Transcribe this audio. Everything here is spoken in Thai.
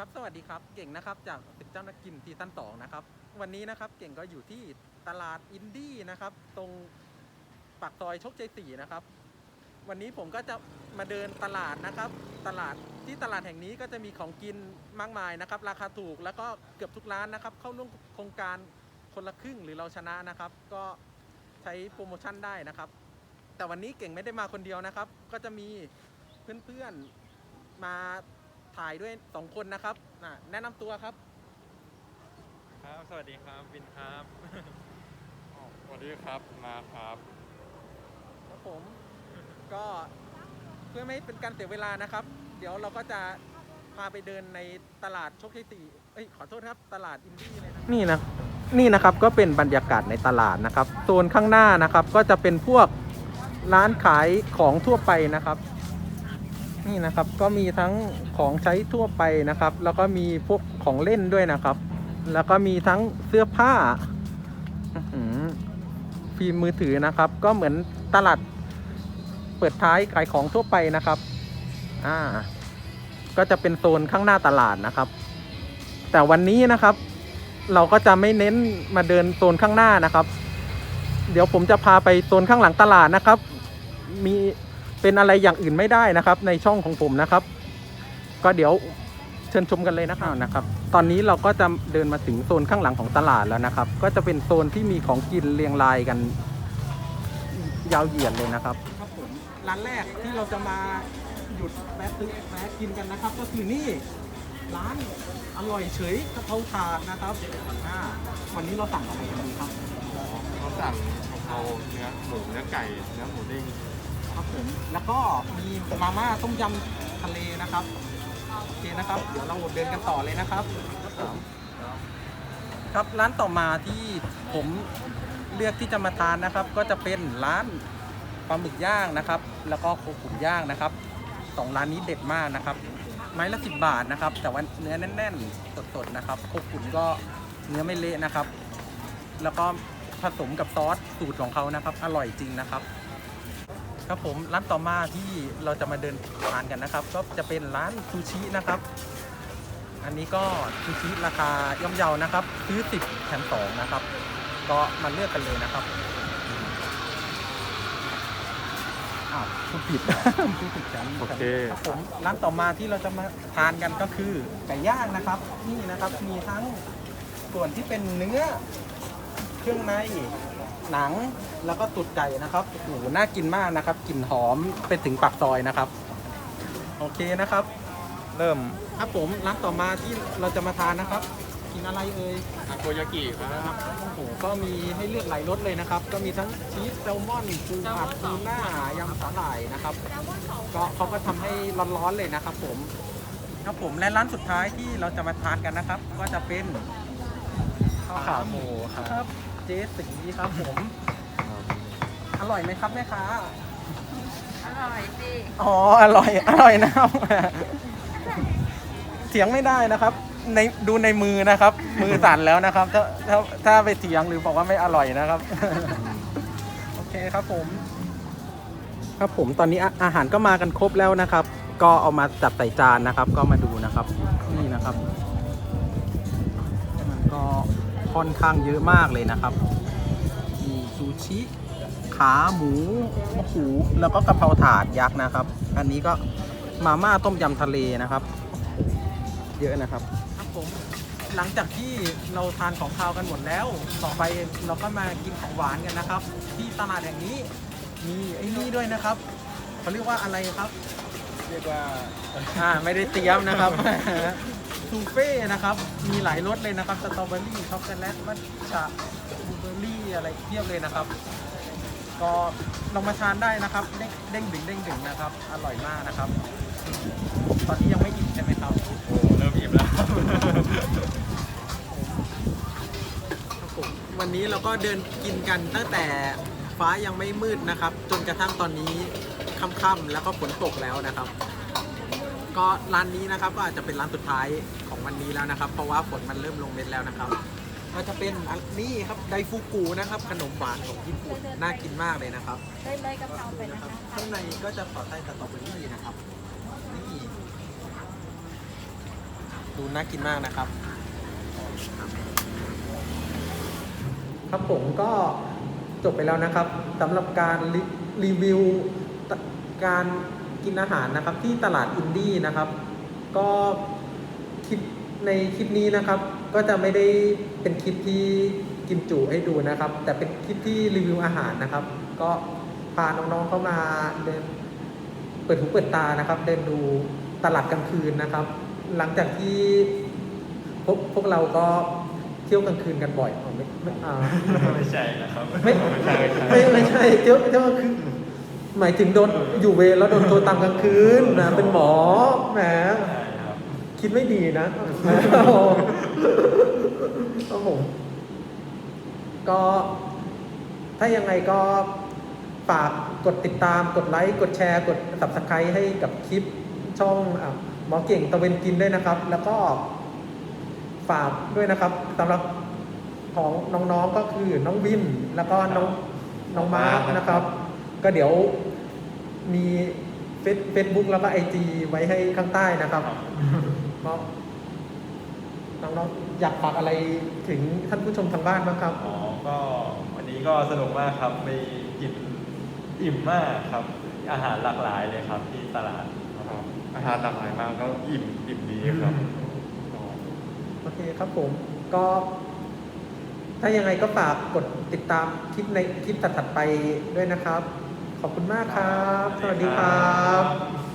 ครับสวัสดีครับเก่งนะครับจากตึกเจ้านักกินซีซั่นสองนะครับวันนี้นะครับเก่งก็อยู่ที่ตลาดอินดี้นะครับ ตรงปากซอยโชคชัยสี่นะครับ วันนี้ผมก็จะมาเดินตลาดนะครับ ตลาดที่ตลาดแห่งนี้ก็จะมีของกินมากมายนะครับ ราคาถูกแล้วก็เกือบทุกร้านนะครับ เข้าร่วมโครงการคนละครึ่งหรือเราชนะนะครับ ก็ใช้โปรโมชั่นได้นะครับ แต่วันนี้เก่งไม่ได้มาคนเดียวนะครับ ก็จะมีเพื่อนๆมา ถ่ายด้วยสองคนนะครับอะแนะนำตัวครับ ครับ สวัสดีครับวินครับ สวัสดีครับ มาครับ ครับผม ก็เพื่อไม่ให้เป็นการเสียเวลานะครับ เดี๋ยวเราก็จะพาไปเดินในตลาดโชคชัยสี่เอ้ยขอโทษครับตลาดอินดี้เลยนะนี่นะนี่นะครับก็เป็นบรรยากาศในตลาดนะครับโซนข้างหน้านะครับก็จะเป็นพวกร้านขายของทั่วไปนะครับ นี่นะครับก็มีทั้งของใช้ทั่วไปนะครับ แล้วก็มีพวกของเล่นด้วยนะครับ แล้วก็มีทั้งเสื้อผ้าฟิล์มมือถือนะครับ ก็เหมือนตลาดเปิดท้ายขายของทั่วไปนะครับอ่าก็จะเป็นโซนข้างหน้าตลาดนะครับ แต่วันนี้นะครับ เราก็จะไม่เน้นมาเดินโซนข้างหน้านะครับ เดี๋ยวผมจะพาไปโซนข้างหลังตลาดนะครับ มี เป็นอะไรอย่างอื่นไม่ได้นะครับ ในช่องของผมนะครับ ก็เดี๋ยวเชิญชมกันเลยนะครับนะครับ ตอนนี้เราก็จะเดินมาถึงโซนข้างหลังของตลาดแล้วนะครับ ก็จะเป็นโซนที่มีของกินเรียงรายกัน ยาวเหยียดเลยนะครับ ครับผมร้านแรกที่เราจะมาหยุดแวะซื้อแวะกินกันนะครับ ก็คือนี่ร้านอร่อยเฉยกะเพราถาดนะครับอ่าวันนี้เราสั่งอะไรกันดีครับ เขาสั่งกะเพราเนื้อหมูเนื้อไก่เนื้อหมูเด้ง ครับผม แล้วก็มีมาม่าต้มยำทะเลนะครับ โอเคนะครับ เดี๋ยวเราเดินกันต่อเลยนะครับ ครับร้านต่อมาที่ผมเลือกที่จะมาทานนะครับ ก็จะเป็นร้านปลาหมึกย่างนะครับ แล้วก็โคขุนย่างนะครับสองร้านนี้เด็ดมากนะครับ ไม้ละสิบบาทนะครับ แต่ว่าเนื้อแน่น ๆ สดๆนะครับโคขุนก็เนื้อไม่เละนะครับ แล้วก็ผสมกับซอสสูตรของเขานะครับ อร่อยจริงนะครับ ครับผมร้านต่อมาที่เราจะมาเดินทานกันนะครับ ก็จะเป็นร้านซูชินะครับ อันนี้ก็ซูชิราคาย่อมเยานะครับ ซื้อ 10แถม2นะครับ ก็มาเลือกกันเลยนะครับอ้าวคุณผิดคุณผิดกันโอเค ครับผมร้านต่อมาที่เราจะมาทานกันก็คือไก่ย่างนะครับ นี่นะครับมีทั้งส่วนที่เป็นเนื้อเครื่องใน หนังแล้วก็ตุดไก่นะครับโอ้โหน่ากินมากนะครับกลิ่นหอมไปถึงปากซอยนะครับ โอเคนะครับ เริ่มครับผมร้านต่อมาที่เราจะมาทานนะครับ กินอะไรเอ่ยทาโกยากิครับโอ้โหก็มีให้เลือกหลายรสเลยนะครับ ก็มีทั้งชีสแซลมอนปูผัดทูน่ายำสาหร่ายนะครับ ก็เขาก็ทำให้ร้อนๆเลยนะครับ ผมครับผมและร้านสุดท้ายที่เราจะมาทานกันนะครับ ก็จะเป็นข้าวขาหมูครับ เจ๊สีครับผม อร่อยไหมครับแม่ค้า อร่อยสิอ๋อ อร่อย อร่อยนะครับเถียงไม่ได้นะครับ ในดูในมือนะครับ มือสั่นแล้วนะครับ ถ้าถ้าถ้าไปเถียงหรือบอกว่าไม่อร่อยนะครับ โอเคครับผม ครับผมตอนนี้อาอาหารก็มากันครบแล้วนะครับ ก็เอามาจัดใส่จานนะครับ ก็มาดูนะครับ นี่นะครับมันก็ ค่อนข้างเยอะมากเลยนะครับมีซูชิขาหมูมะหูแล้วก็กะเพราถาดยักษ์นะครับ อันนี้ก็มาม่าต้มยำทะเลนะครับ เยอะนะครับครับผมหลังจากที่เราทานของคาวกันหมดแล้ว ต่อไปเราก็มากินของหวานกันนะครับ ที่ตลาดแห่งนี้มีไอ้นี่ด้วยนะครับเขาเรียกว่าอะไรครับ เรียกว่าอ่าไม่ได้เตรียมนะครับซูเฟ่นะครับ มีหลายรสเลยนะครับ สตรอเบอรี่ช็อกโกแลตมัทฉะบลูเบอร์รี่อะไรเพียบเลยนะครับ ก็ลองมาทานได้นะครับ เด้งเด้งดึงเด้งดึงนะครับ อร่อยมากนะครับ ตอนนี้ยังไม่อิ่มใช่ไหมครับ โอ้เริ่มอิ่มแล้วครับผมวันนี้เราก็เดินกินกันตั้งแต่ ฟ้ายังไม่มืดนะครับ จนกระทั่งตอนนี้ค่ำๆแล้วก็ฝนตกแล้วนะครับ ก็ร้านนี้นะครับก็อาจจะเป็นร้านสุดท้ายของวันนี้แล้วนะครับ เพราะว่าฝนมันเริ่มลงเม็ดแล้วนะครับก็จะเป็นอันนี้ครับไดฟูกุนะครับ ขนมหวานของญี่ปุ่นน่ากินมากเลยนะครับได้ใบกะเพราไปนะคะข้างในก็จะต่อไส้สตรอเบอรี่นะครับนี่ดูน่ากินมากนะครับ ครับผมก็ จบไปแล้วนะครับสำหรับการรีรีวิวการกินอาหารนะครับ ที่ตลาดอินดี้นะครับ ก็คลิปในคลิปนี้นะครับ ก็จะไม่ได้เป็นคลิปที่กินจุให้ดูนะครับ แต่เป็นคลิปที่รีวิวอาหารนะครับ ก็พาน้องๆเข้ามาเดินเปิดหูเปิดตานะครับ เดินดูตลาดกลางคืนนะครับ หลังจากที่พวกพวกเราก็ เที่ยวกลางคืนกันบ่อยอ๋อไม่ไม่อ่าไม่ใช่นะครับไม่ไม่ไม่ใช่เจ้าเจ้าคือหมายถึงโดนอยู่เวรแล้วโดนโทรตามกลางคืนนะเป็นหมอแหมใช่ครับคิดไม่ดีนะครับผมก็ถ้ายังไงก็ฝากกดติดตามกดไลค์กดแชร์กด subscribe ให้กับคลิปช่องอะหมอเก่งตะเวนกินด้วยนะครับ แล้วก็ ฝากด้วยนะครับสำหรับของน้องๆก็คือน้องวินแล้วก็น้องน้องมาร์คนะครับ ก็เดี๋ยวมีเฟซบุ๊กแล้วก็ไอจีไว้ให้ข้างใต้นะครับก็น้องๆอยากฝากอะไรถึงท่านผู้ชมทางบ้านบ้างครับอ๋อก็วันนี้ก็สนุกมากครับไปกินอิ่มมากครับ อาหารหลากหลายเลยครับที่ตลาดครับอาหารหลากหลายมากก็อิ่มอิ่มดีครับโอเคครับผมก็ ถ้ายังไงก็ฝากกดติดตามคลิปในคลิปถัดๆไปด้วยนะครับ ขอบคุณมากครับ สวัสดีครับ